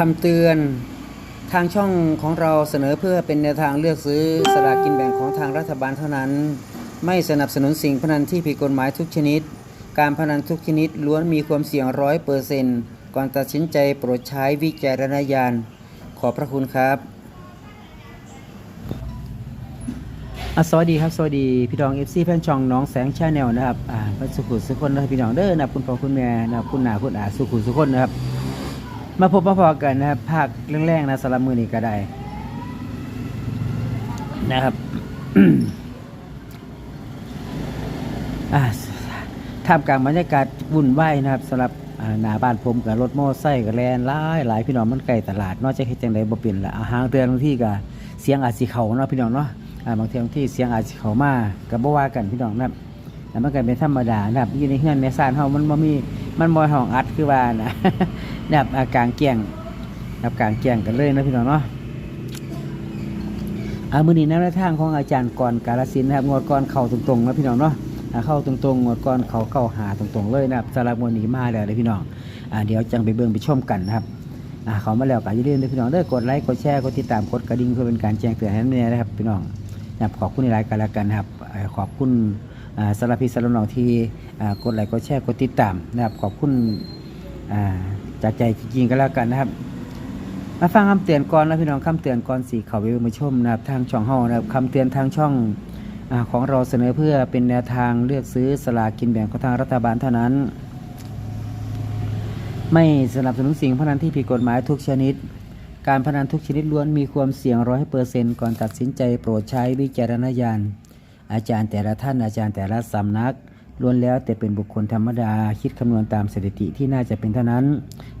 คำเตือนทางช่องของเราเสนอเพื่อเป็นแนวทางเลือกซื้อสลากกินแบ่งของทางรัฐบาลเท่านั้น ไม่สนับสนุนสิ่งพนันที่ผิดกฎหมายทุกชนิด การพนันทุกชนิดล้วนมีความเสี่ยงร้อยเปอร์เซนต์ก่อนตัดสินใจโปรดใช้วิจารณญาณ ขอบพระคุณครับอสวัสดีครับ สวัสดีพี่น้อง FC แฟนช่องน้องแสงชาแนลนะครับอ่าสุขุสุขคนนะครับพี่น้องเด้อนะคุณพ่อคุณแม่นะคุณหนาคุณอาสุขุสุขคนนะครับ มาพบมาพอกันนะครับภาคแรงๆนะสำหรับมือนี้ก็ได้ นะครับท่ามกลางบรรยากาศวุ่นวายนะครับสำหรับหน้าบ้านผมกับรถมอไซค์กับแลนหลายหลายพี่น้องมันใกลตลาดนอกจากเฮ็ดจังไดบ่เป็นละอาหารเตือนบางที่ก็เสียงอาจสิเขาเนาะพี่น้องเนาะบางทีบางที่เสียงอาจสิเขามาก็บ่ว่ากันพี่น้องนะครับแต่มันก็เป็นธรรมดานะครับอยู่ในเฮือนในซ่านเฮามันบ่มี มันบ่ห้องอัดคือว่านะนะครับอากลางแจ้งนับกลางแจ้งกันเลยนะพี่น้องเนาะอามือนี้แนวทางของอาจารย์กรกาลสินนะครับงวดก่อนเข่าตรงๆนะพี่น้องเนาะเข้าตรงๆงวดก่อนเขาเข้าหาตรงๆเลยนะครับสำหรับงวนีมาแล้วเลยพี่น้องเดี๋ยวจังไปเบิ่งไปชมกันนะครับเขามาแล้วก็อย่าลืมด้วยพี่น้องเด้อกดไลค์กดแชร์กดติดตามกดกระดิ่งเพื่อเป็นการแจ้งเตือนให้แน่นะครับพี่น้องขอบคุณในรายการแล้วกันนะครับ ขอบคุณอ่าสำหรับพี่สำหรับน้องที่ กดไลค์กดแชร์กดติดตามนะครับขอบคุณจากใจจริงๆก็แล้วกันนะครับ มาฟังคำเตือนก่อนนะพี่น้องคำเตือนก่อนสีเขาไปมาชมนะครับทางช่องเฮานะครับคำเตือนทางช่องอของเราเสนอเพื่อเป็นแนวทางเลือกซื้อสลากกินแบ่งของทางรัฐบาลเท่านั้น ไม่สนับสนุนสิ่งพนันที่ผิดกฎหมายทุกชนิด การพนันทุกชนิดล้วนมีความเสี่ยงร้อยเปอร์เซนต์ก่อนตัดสินใจโปรดใช้วิจารณญาณอาจารย์แต่ละท่านอาจารย์แต่ละสำนัก ล้วนแล้วแต่เป็นบุคคลธรรมดาคิดคำนวณตามสถิติที่น่าจะเป็นเท่านั้น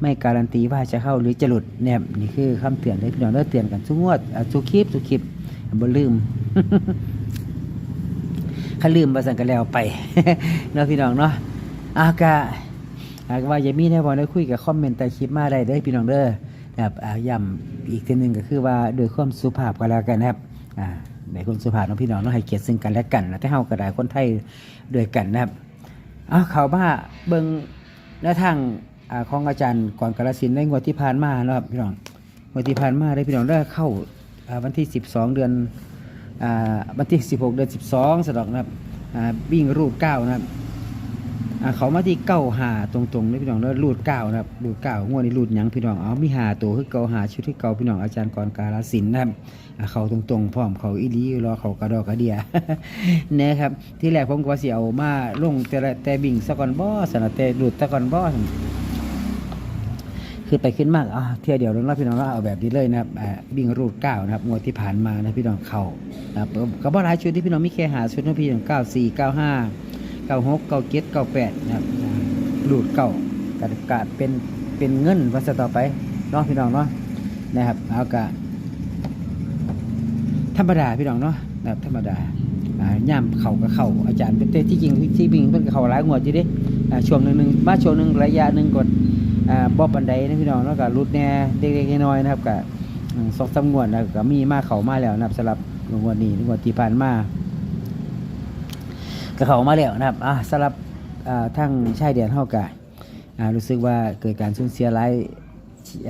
ไม่การันตีว่าจะเข้าหรือจะหลุดเนี่ยนี่คือคำเตือนเลยพี่น้องเลิกเตือนกันทุกงวดทุกคลิปทุกคลิปบ่ลืมข้าลืมภาษากันแล้วไปเนาะพี่น้องเนาะอากาหากว่าอย่ามีแน่พอได้คุยกับคอมเมนต์ใต้คลิปมาได้เด้อพี่น้องเด้อนะครับอ่าย้ำอีกทีหนึ่งก็คือว่าโดยความสุภาพก็แล้วกันนะครับอ่า ในคนสุภาพน้องพี่น้องเนาะให้เกียรติซึ่งกันและกันนะที่เฮาก็ไดคนไทยด้วยกันนะครับเอาเขามาเบิ้งแนวทางอของอาจารย์ก่อนกระสินธุ์ในงวดที่ผ่านมานะครับพี่น้องงวดที่ผ่านมาได้พี่น้องได้เข้าวันที่ 12 เดือนอ่าวันที่ 16 เดือน 12สะดอกนะครับอ่าวิ่งรูดเก้านะครับ อ่าเขามาที่เก้าหาตรงๆเลยพี่น้องแล้วรูดเก้านะครับรูดเก้างวดนี้รูดหยังพี่น้องเอามีหาตัวคือเก่าหาชุดที่เก่าพี่น้องอาจารย์กรกาลสินนะครับอ่าเขาตรงๆพร้อมเขาอีหลีรอเขากระดอกกระเดีย นะครับที่แรกผมก็ว่าสิเอามาลงแต่ละแต่บิ่งสะก่อนบ่สนะแต่รูดตะก่อนบ่คือไปขึ้นมากอะเที่ยวเดียวแล้วพี่น้องก็เอาแบบนี้เลยนะครับอ่าวิ่งรูดเก้านะครับงวดที่ผ่านมานะพี่น้องเขานะครับก็บ่หลายชุดที่พี่น้องมีแค่หาชุดนะพี่น้องเก้าสี่เก้าห้า เก้าหกเก้าเจ็ดเก้าแปดนะครับอ่ารูดเก้ากระกาดเป็นเป็นเงินวันต่อไปเนาะพี่น้องเนาะนะครับเอากะธรรมดาพี่น้องเนาะนะครับธรรมดาอ่าย่ำเข่ากับเข่าอาจารย์เป็นเต้ที่จริงที่วิ่งเพิ่นเข่าหลายงวดอยู่เดิอ่าช่วงหนึ่งหนึ่งมาช่วงหนึ่งระยะหนึ่งกดอ่าบ่ปันไดนะพี่น้องแล้วก็รุดแน่เล็กๆน้อยๆนะครับก็อืมสองสามงวดนะก็มีมาเข้ามาแล้วนะครับสำหรับงวดนี้งวดที่ผ่านมา ก็เข้ามาแล้วนะครับอ่าสำหรับอ่าทั้งชายแดนเฮาก็อ่ารู้สึกว่าเกิดการสูญเสียหลาย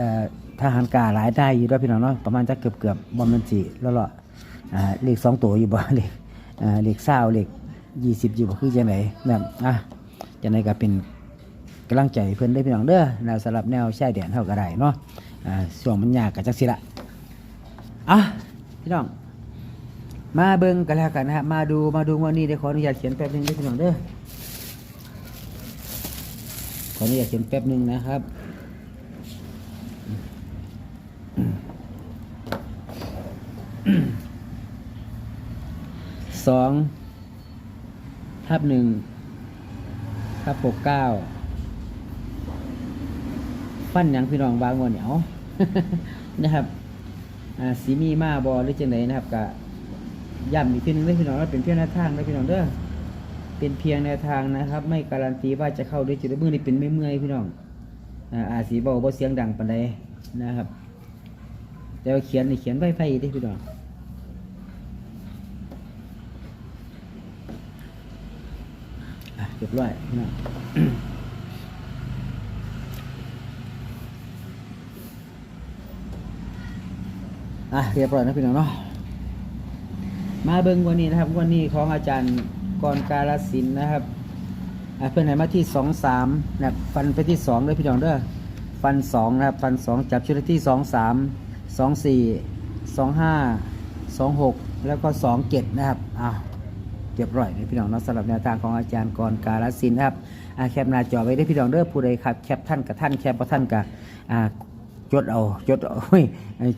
อ่าทหารกาหลายได้อยู่ด้วยพี่น้องเนาะประมาณจะเกือบเกือบๆบ่แมันสิแล้วล่ะอ่าเลขสองตัวอยู่บ่ เลขอ่าเลขเศร้าเลขยี่สิบอยู่บ่คือจังไหนนะครับอะจังไหนก็เป็นกำลังใจเพื่อนได้พี่น้องเด้อแนวสำหรับแนวชายแดนเท่าก็ได้เนาะอ่าช่วงมันยากกับจักสิละ อะพี่น้อง มาเบิ่งกันแล้วกันนะฮะมาดูมาดูวันนี้เดี๋ยวขออนุญาตเขียนแป๊บหนึงได้อพี่น้องเด้อขออนุญาตเขียนแป๊บหนึงนะครับสองทับหนึ่งครับปกเก้าฟันยังพี่น้องบางวันเหนียวนะครับ อ่าสีมีมาบอหรือจังไหนนะครับกะ ย้ำอีกทีหนึงเลยพี่น้องว่าเป็นเพียงแนวทางนะพี่น้องเด้อเป็นเพียงแนวทางนะครับ ไม่การันตีว่าจะเข้าด้วยจุดมือนี่เป็นไม่เมื่อยพี่น้องอาสีเบาบ่เสียงดังปานใดนะครับ แต่ว่าเขียนนี่เขียนไว้ไฟได้พี่น้องเรียบร้อยพี่น้องออะเรียบร้อยนะพี่น้องเนาะ มาเบิ่งวันนี้นะครับวันนี้ของอาจารย์กรกาลสินนะครับเพื่อนให้มาที่สองสามนับฟันไปที่สองเลยพี่น้องเด้อฟันสองนะครับฟันสองจับชุดที่สองสามสองสี่สองห้าสองหกแล้วก็สองเจ็ดนะครับอ้าวเรียบร้อยเลยพี่น้องเนาะสำหรับแนวทางของอาจารย์กรกาลสินนะครับแคปหน้าจอไว้ได้พี่น้องเด้อผู้ใดครับแคปท่านกับท่านแคปบ่ท่านกับอ่า จดเอาจดเอาเฮ้ย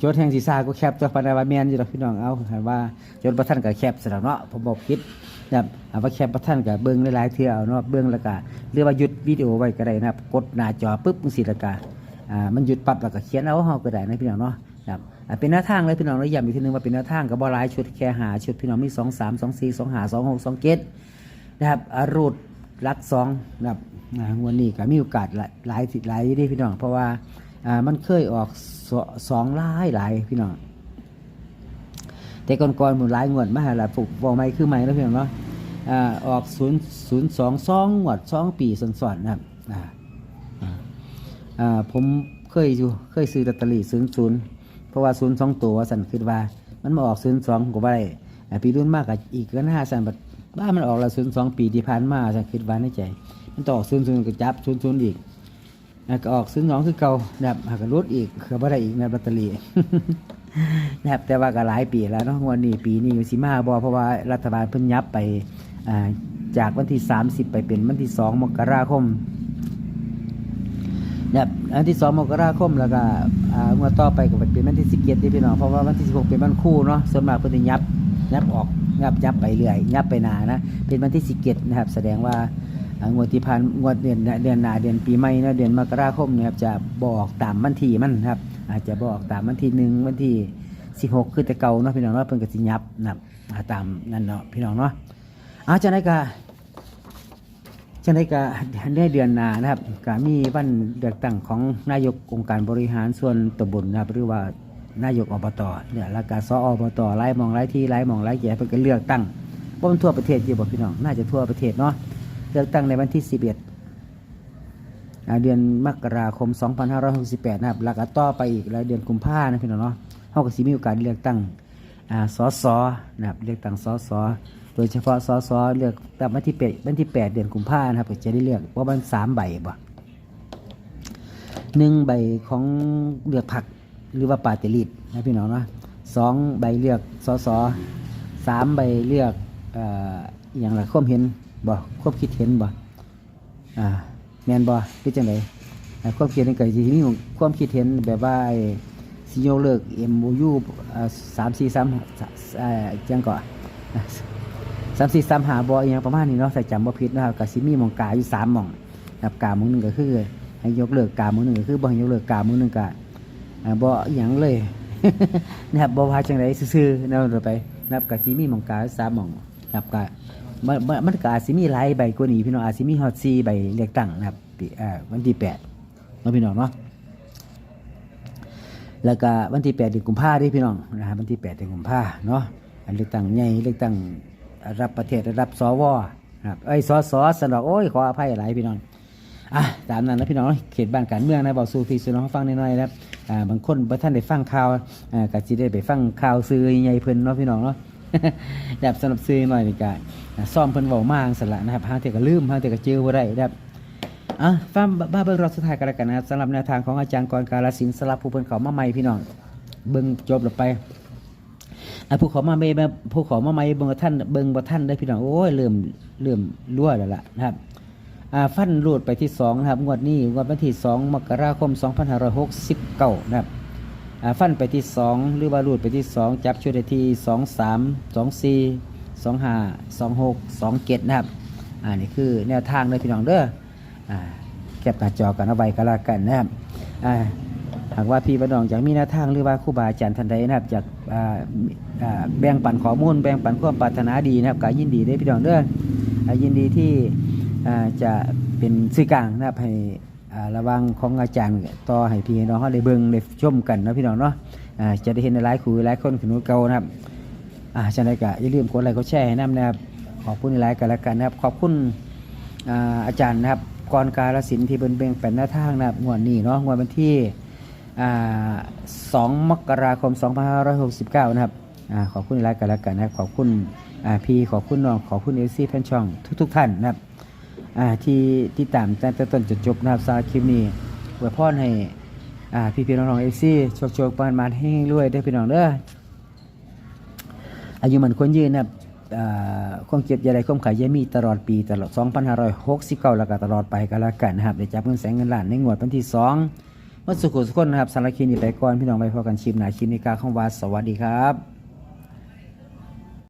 จดแห่งศีรษะก็แคบตัวพันธวาแมนอยู่ดอกพี่น้องเอาคันว่าจดประท่านกับแคบสำหรับเนาะผมบอกคิดนะครับเอาว่าแคบประท่านกับเบิ้งหลายๆเทื่อเอาเนาะเบิ้งล้วก็หรือว่าหยุดวิดีโอไว้ก็ได้นะครับกดหน้าจอปุ๊บมันสิแล้วก็อ่ามันหยุดปั๊บแล้วก็เขียนเอาเฮาก็ได้นะพี่น้องเนาะนะครับเป็นหน้าทางเลยพี่น้องเราย้ำอีกทีนึงว่าเป็นหน้าทางกับบ่หลายชุดแค่หาชุดพี่น้องมี2 3 2 4 2 5 2 6 2 7นะครับอรูดรักสองนะครับวันนี้ก็มีโอกาสหลายหลายหลายที่พี่น้องเพราะว่า อ่ามันเคยออกสสองหลายหลายพี่น้องแต่ก่อนก่อนหมุนหลายงวดมาหาละ phục บอกไม่คือไม่แล้วพี่น้องเนาะอ่าออกศูนย์ศูนย์สองสองงวดสองปีสอนๆนะครับอ่าอ่าผมเคยอยู่เคยซื้อลอตเตอรี่ศูนย์ศูนย์เพราะว่าศูนย์สองตัวสันคิดว่า มันมาออกศูนย์สองก็ว่าได้อ่าปีรุ่นมากกับอีกก็น่าสันบัดบ้ามันออกละศูนย์สองปีที่ผ่านมาสันคิดว่าในใจ มันต่อศูนย์ศูนย์ก็จับศูนย์ศูนย์อีก ก็ออกซื้อน้องคือเก่านะครับหากก็ลดอีกคือบ่ได้อีกนะแบตเตอรี่นะครับแต่ว่าก็หลายปีแล้วเนาะวันนี้ปีนี้สิมาบ่เพราะว่ารัฐบาลเพิ่นยับไปจากวันที่ 30 ไปเป็นวันที่ 2 มกราคมนะครับวันที่ 2 มกราคมแล้วก็เมื่อต่อไปก็ไปเป็นวันที่17ที่พี่น้องเพราะว่าวันที่16เป็นวันคู่เนาะส่วนมากเพิ่นยับยับออกยับยับไปเรื่อยยับไปนานะเป็นวันที่17นะครับ แสดงว่า งวดที่ผ่านงวดเดือนเดือนหนาเดือนปีใหม่นะเดือนมกราคมเนี่ยครับจะบอกตามวันที่มันครับ อาจจะบอกตามวันที่หนึ่งวันที่สิบหกคือแต่เก่าเนาะพี่น้องเนาะเพิ่นก็สิยับนะตามนั่นเนาะพี่น้องเนาะเอาจังไดก็จังไดก็ได้เดือนหนานะครับก็มีวันเลือกตั้งของนายกองค์การบริหารส่วนตำบลนะครับหรือว่านายกอบตเนี่ยแล้วก็สออบตไล่มองไล่ที่ไล่มองไล่แย่เพิ่นก็เลือกตั้งบ่มันทั่วประเทศอยู่บ่พี่น้องน่าจะทั่วประเทศเนาะ เลือกตั้งในวันที่ 11 เดือนมกราคม 2568 นะครับแล้วก็ต่อไปอีกแล้วเดือนกุมภาพันธ์นะพี่น้องเนาะเฮาก็สิมีโอกาสเลือกตั้งอ่าสสนะครับเลือกตั้งสสโดยเฉพาะสสเลือกตั้งวันที่8วันที่ 8 เดือนกุมภาพันธ์นะครับก็จะได้เลือกว่ามัน3ใบบ่หนึ่งใบของเลือกพรรคหรือว่าปาติลิตนะพี่น้องเนาะสองใบเลือกสสสามใบเลือกออย่างละความเห็น บ่ความคิดเห็นบ่อ่าแมนบ่คือจังไดความคิดเห็นก็สิมีความคิดเห็นแบบว่าไอ้สิยกเลิก MOU อ่าสามสี่สามจังก่อสามสี่สามหาบ่อย่างประมาณนี้เนาะใส่จำบ่ผิดนะครับก็สิมีมองกาอยู่สามมองนะครับกาหมองหนึ่งก็คือให้ยกเลิกกาหมองหนึ่งก็คือบ่ให้ยกเลิกกาหมองหนึ่งก็อ่าบ่หยังเลยนะครับบ่ว่าจังไดซื่อๆนวต่อไปนะครับก็สิมีมองกาสามมองนะครับก็มัน มันมันก็อาจสิมีหลายใบกว่านี้พี่น้องอาจสิมีฮอด4ใบเลือกตั้งนะครับปีอ่าวันที่8เนาะพี่น้องเนาะแล้วก็วันที่8เดือนกุมภาพันธ์เด้พี่น้องนะครับวันที่8เดือนกุมภาพันธ์เนาะอันเลือกตั้งใหญ่เลือกตั้งรับประเทศรับสวนะครับเอ้สสสนอกโอ้ยขออภัยหลายพี่น้องอะตามนั้นนะพี่น้องเขตบ้านการเมืองนะบอกสู่พี่สู่น้องฟังน้อยๆนะครับอ่าบางคนบ่ท่านได้ฟังข่าวอ่าก็สิได้ไปฟังข่าวซื้อใหญ่เพิ่นเนาะพี่น้องเนาะแบบสำหรับซื้อหน่อยนี่ก็อ่า ซ่อมเพิ่นเว้ามาจังซั่นละนะครับหางเทื่อก็ลืมหางเทื่อก็เจอบ่ได้นะครับอะฟังบ้าเบิ่งรอบสุดท้ายกันแล้วกันนะครับสำหรับแนวทางของอาจารย์กรกาลสินธุ์สำหรับผู้เพิ่นเขามาใหม่พี่น้องเบิ่งจบล้วไปอะผู้เขอมาใหม่แบบผู้เขอมาใหม่เบิ่งท่านเบิ่งบ่ท่านได้พี่น้องโอ้ยเริ่มเริ่มรั่วแล้วล่ะนะครับอ่าฟันรูดไปที่2นะครับงวดนี้งวดวันที่2มกราคม 2569นะครับอ่าฟันไปที่ 2 หรือว่ารูดไปที่ 2 จับชุดได้ที่ 2 3 2 4 2 5 2 6 2 7 นะครับ อ่านี่คือแนวทางเลยพี่น้องเด้อ อ่าแคปหน้าจอกันเอาไว้ก็แล้วกันนะครับ อ่าหากว่าพี่พี่น้องอยากมีแนวทางหรือว่าครูบาอาจารย์ท่านใดนะครับอยากอ่าอ่าแบ่งปันข้อมูลแบ่งปันความปรารถนาดีนะครับก็ยินดีได้พี่น้องเด้ออยินดีที่อ่าจะเป็นสื่อกลางนะครับให้ระวังของอาจารย์ต่อให้พี่น้องเขาได้เบิ่งได้ชมกันนะพี่น้องเนาะจะได้เห็นหลายครูหลายคนขนุนเก่านะครับ อ่าจังไดก็อย่าลืมกดไลค์กดแชร์ให้น้ำนะครับขอบคุณหลายกันแล้วกันนะครับ ขอบคุณอาอาจารย์นะครับกรการศิลป์ที่เป็นเบ่งเป็นหน้าทางนะครับงวดนี้เนาะงวดวันที่อ่า2มกราคม 2569 นะครับอ่าขอบคุณหลายกันแล้วกันนะครับ ขอบคุณพี่ขอบคุณน้อง ขอบคุณเอซี่แฟนช่องทุกๆท่านนะครับอ่าที่ที่ตามตั้งแต่ต้นจนจบนะครับสำหรับคลิปนี้อวยพรให้อ่าพี่พี่น้องๆเอซี่โชคโชคประมาณให้รวยเด้พี่น้องเด้อ อายุมันควรยืนนะครับอ่าความเก็บยาใดความขายยามีตลอดปีตลอด 2569 แล้วก็ตลอดไปก็แล้วกันนะครับเดี๋ยวจับเงินแสนเงินล้านในงวดวันที่2เมื่อสุขุสุขคนนะครับสารคลินี้ไปก่อนพี่น้องไปพอกันชิมหนาคลิมนิกาของวาสวัสดีครับ